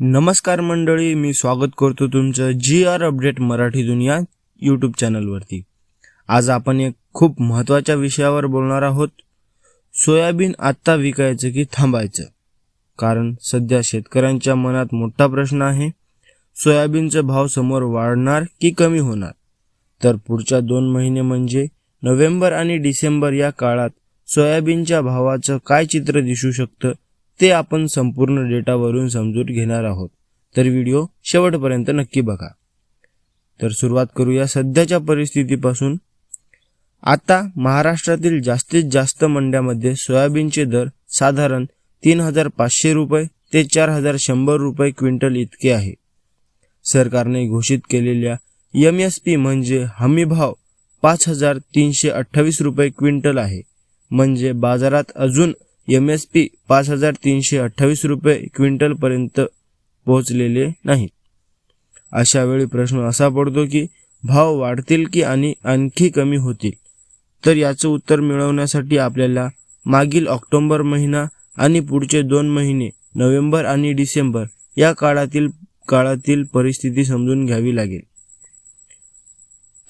नमस्कार मंडळी मी स्वागत करतो तुमचं जी आर अपडेट मराठी दुनिया यूट्यूब चॅनलवरती आज आपण एक खूप महत्त्वाच्या विषयावर बोलणार आहोत. सोयाबीन आत्ता विकायचं की थांबायचं? कारण सध्या शेतकऱ्यांच्या मनात मोठा प्रश्न आहे सोयाबीनचा भाव समोर वाढणार की कमी होणार? तर पुढच्या दोन महिने म्हणजे नोव्हेंबर आणि डिसेंबर या काळात सोयाबीनच्या भावाचं काय चित्र दिसू शकतं? ते आपण संपूर्ण डेटावरून समजून घेणार आहोत. तर व्हिडिओ शेवटपर्यंत नक्की बघा. तर सुरुवात करूया सध्याच्या परिस्थितीपासून. आता महाराष्ट्रातील जास्तीत जास्त मंड्यामध्ये सोयाबीनचे दर साधारण तीन हजार पाचशे रुपये ते चार हजार शंभर रुपये क्विंटल इतके आहे. सरकारने घोषित केलेल्या एम एस पी म्हणजे हमीभाव पाच हजार तीनशे अठ्ठावीस रुपये क्विंटल आहे. म्हणजे बाजारात अजून एम एस पी पाच हजार तीनशे अठ्ठावीस रुपये क्विंटलपर्यंत पोहोचलेले नाहीत. अशा वेळी प्रश्न असा पडतो की भाव वाढतील की आणि आणखी कमी होतील? तर याचं उत्तर मिळवण्यासाठी आपल्याला मागील ऑक्टोबर महिना आणि पुढचे दोन महिने नोव्हेंबर आणि डिसेंबर या काळातील काळातील परिस्थिती समजून घ्यावी लागेल.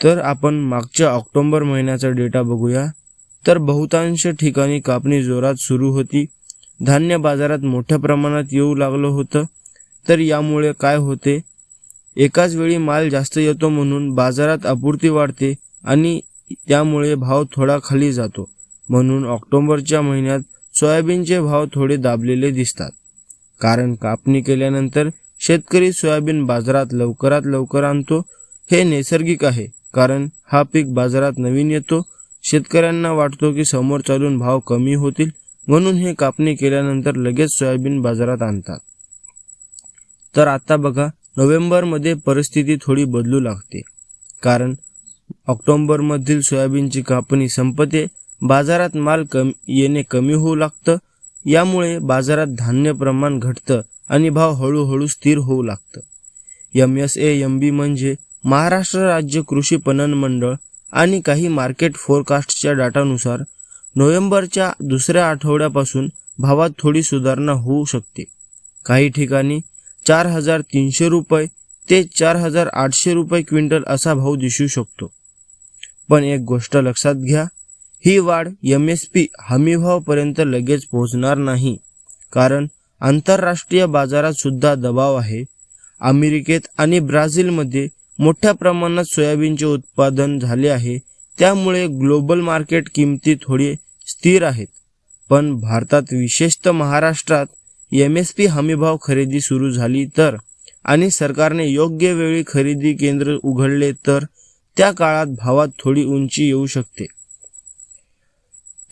तर आपण मागच्या ऑक्टोबर महिन्याचा डेटा बघूया. तर बहुतांश ठिकाणी कापणी जोरात सुरू होती. धान्य बाजारात मोठ्या प्रमाणात येऊ लागलं होतं. तर यामुळे काय होते? एकाच वेळी माल जास्त येतो म्हणून बाजारात आपूर्ती वाढते आणि त्यामुळे भाव थोडा खाली जातो म्हणून ऑक्टोबरच्या महिन्यात सोयाबीनचे भाव थोडे दाबलेले दिसतात. कारण कापणी केल्यानंतर शेतकरी सोयाबीन बाजारात लवकरात लवकर आणतो हे नैसर्गिक आहे. कारण हा पीक बाजारात नवीन येतो शेतकऱ्यांना वाटतो की समोर चालून भाव कमी होतील म्हणून हे कापणी केल्यानंतर लगेच सोयाबीन बाजारात आणतात. तर आता बघा नोव्हेंबरमध्ये परिस्थिती थोडी बदलू लागते. कारण ऑक्टोंबरमधील सोयाबीनची कापणी संपते बाजारात माल कमी येणे कमी होऊ लागतं यामुळे बाजारात धान्य प्रमाण घटतं आणि भाव हळूहळू स्थिर होऊ लागतं. M S A M B म्हणजे महाराष्ट्र राज्य कृषी पणन मंडळ आणि काही मार्केट फोरकास्टच्या डाटानुसार नोव्हेंबरच्या दुसऱ्या आठवड्यापासून भावात थोडी सुधारणा होऊ शकते. काही ठिकाणी चार हजार तीनशे रुपये ते चार हजार आठशे रुपये क्विंटल असा भाव दिसू शकतो. पण एक गोष्ट लक्षात घ्या ही वाढ एम एस पी हमीभावपर्यंत लगेच पोहोचणार नाही. कारण आंतरराष्ट्रीय बाजारात सुद्धा दबाव आहे. अमेरिकेत आणि ब्राझीलमध्ये मोठ्या प्रमाणात सोयाबीनचे उत्पादन झाले आहे. त्यामुळे ग्लोबल मार्केट किमती थोडी स्थिर आहेत. पण भारतात विशेषतः महाराष्ट्रात एम एस पी हमीभाव खरेदी सुरू झाली तर आणि सरकारने योग्य वेळी खरेदी केंद्र उघडले तर त्या काळात भावात थोडी उंची येऊ शकते.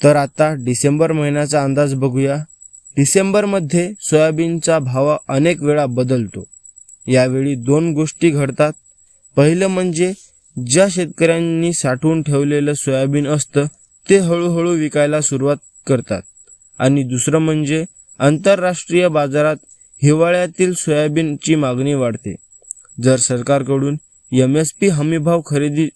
तर आता डिसेंबर महिन्याचा अंदाज बघूया. डिसेंबरमध्ये सोयाबीनचा भाव अनेक वेळा बदलतो. यावेळी दोन गोष्टी घडतात. पहिलं म्हणजे ज्या शेतकऱ्यांनी साठवून ठेवलेलं सोयाबीन असतं ते हळूहळू विकायला सुरुवात करतात. आणि दुसरं म्हणजे आंतरराष्ट्रीय बाजारात हिवाळ्यातील सोयाबीनची मागणी वाढते. जर सरकारकडून एम एस पी हमीभाव खरेदी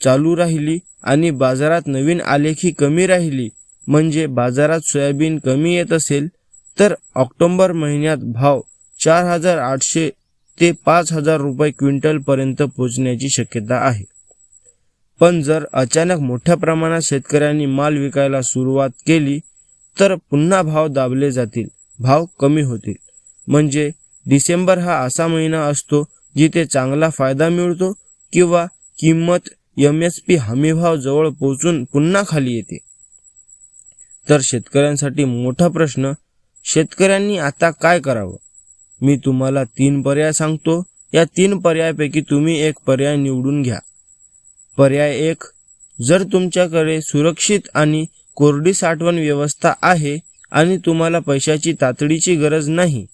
चालू राहिली आणि बाजारात नवीन आलेखी कमी राहिली म्हणजे बाजारात सोयाबीन कमी येत असेल तर ऑक्टोंबर महिन्यात भाव चार हजार आठशे ते पाच हजार रुपये क्विंटलपर्यंत पोचण्याची शक्यता आहे. पण जर अचानक मोठ्या प्रमाणात शेतकऱ्यांनी माल विकायला सुरुवात केली तर पुन्हा भाव दाबले जातील भाव कमी होतील. म्हणजे डिसेंबर हा असा महिना असतो जिथे चांगला फायदा मिळतो किंवा किंमत एम एस पी हमीभाव जवळ पोहोचून पुन्हा खाली येते. तर शेतकऱ्यांसाठी मोठा प्रश्न शेतकऱ्यांनी आता काय करावं? मी तुम्हाला तीन पर्याय सांगतो. या तीन पर्यायापैकी तुम्ही एक पर्याय निवडून घ्या. पर्याय एक जर तुमच्याकडे सुरक्षित आणि कोरडी साठवण व्यवस्था आहे आणि तुम्हाला पैशाची तातडीची गरज नाही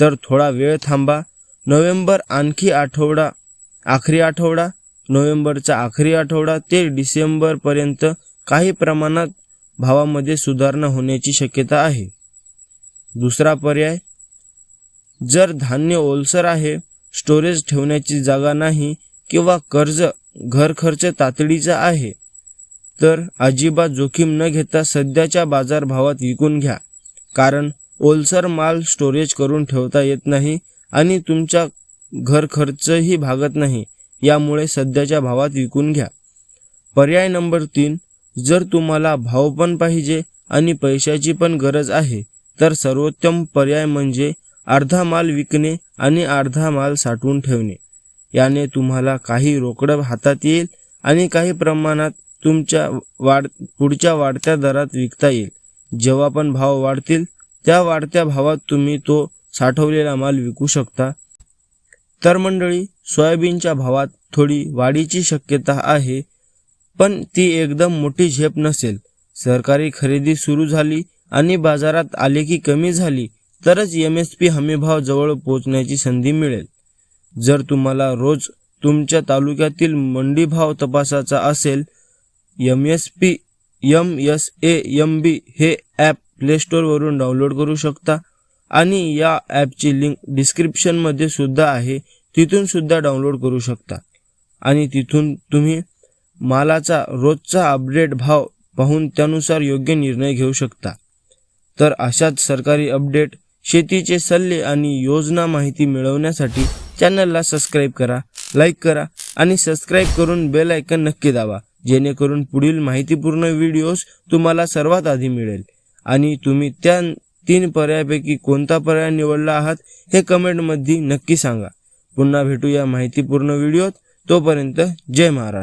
तर थोडा वेळ थांबा. नोव्हेंबर आणखी आठवडा आखरी आठवडा नोव्हेंबरचा आखरी आठवडा ते डिसेंबरपर्यंत काही प्रमाणात भावामध्ये सुधारणा होण्याची शक्यता आहे. दुसरा पर्याय जर धान्य ओलसर आहे स्टोरेज ठेवण्याची जागा नाही किंवा कर्ज घरखर्च तातडीचा आहे तर अजिबात जोखीम न घेता सध्याच्या बाजारभावात विकून घ्या. कारण ओलसर माल स्टोरेज करून ठेवता येत नाही आणि तुमचा घरखर्चही भागत नाही यामुळे सध्याच्या भावात विकून घ्या. पर्याय नंबर तीन जर तुम्हाला भाव पण पाहिजे आणि पैशाची पण गरज आहे तर सर्वोत्तम पर्याय म्हणजे अर्धा माल विकणे आणि अर्धा माल साठवून ठेवणे. याने तुम्हाला काही रोकडं हातात येईल आणि काही प्रमाणात तुमच्या वाढ पुढच्या वाढत्या दरात विकता येईल. जेव्हा पण भाव वाढतील त्या वाढत्या भावात तुम्ही तो साठवलेला माल विकू शकता. तर मंडळी सोयाबीनच्या भावात थोडी वाढीची शक्यता आहे पण ती एकदम मोठी झेप नसेल. सरकारी खरेदी सुरू झाली आणि बाजारात आले की कमी झाली तरच एम एस पी हमीभाव जवळ पोहोचण्याची संधी मिळेल. जर तुम्हाला रोज तुमच्या तालुक्यातील मंडी भाव तपासाचा असेल M S P M S A M B हे ॲप प्लेस्टोरवरून डाउनलोड करू शकता आणि या ॲपची लिंक डिस्क्रिप्शनमध्ये सुद्धा आहे. तिथून सुद्धा डाउनलोड करू शकता. आणि तिथून तुम्ही मालाचा रोजचा अपडेट भाव पाहून त्यानुसार योग्य निर्णय घेऊ शकता. तर अशाच सरकारी अपडेट शेतीचे सल्ले आणि योजना माहिती मिळवण्यासाठी चॅनलला सबस्क्राईब करा लाईक करा आणि सबस्क्राईब करून बेल आयकन नक्की दाबा जेणेकरून पुढील माहितीपूर्ण व्हिडिओज तुम्हाला सर्वात आधी मिळेल. आणि तुम्ही त्या तीन पर्यायापैकी कोणता पर्याय निवडला आहात हे कमेंटमध्ये नक्की सांगा. पुन्हा भेटूया माहितीपूर्ण व्हिडिओत. तोपर्यंत जय महाराज.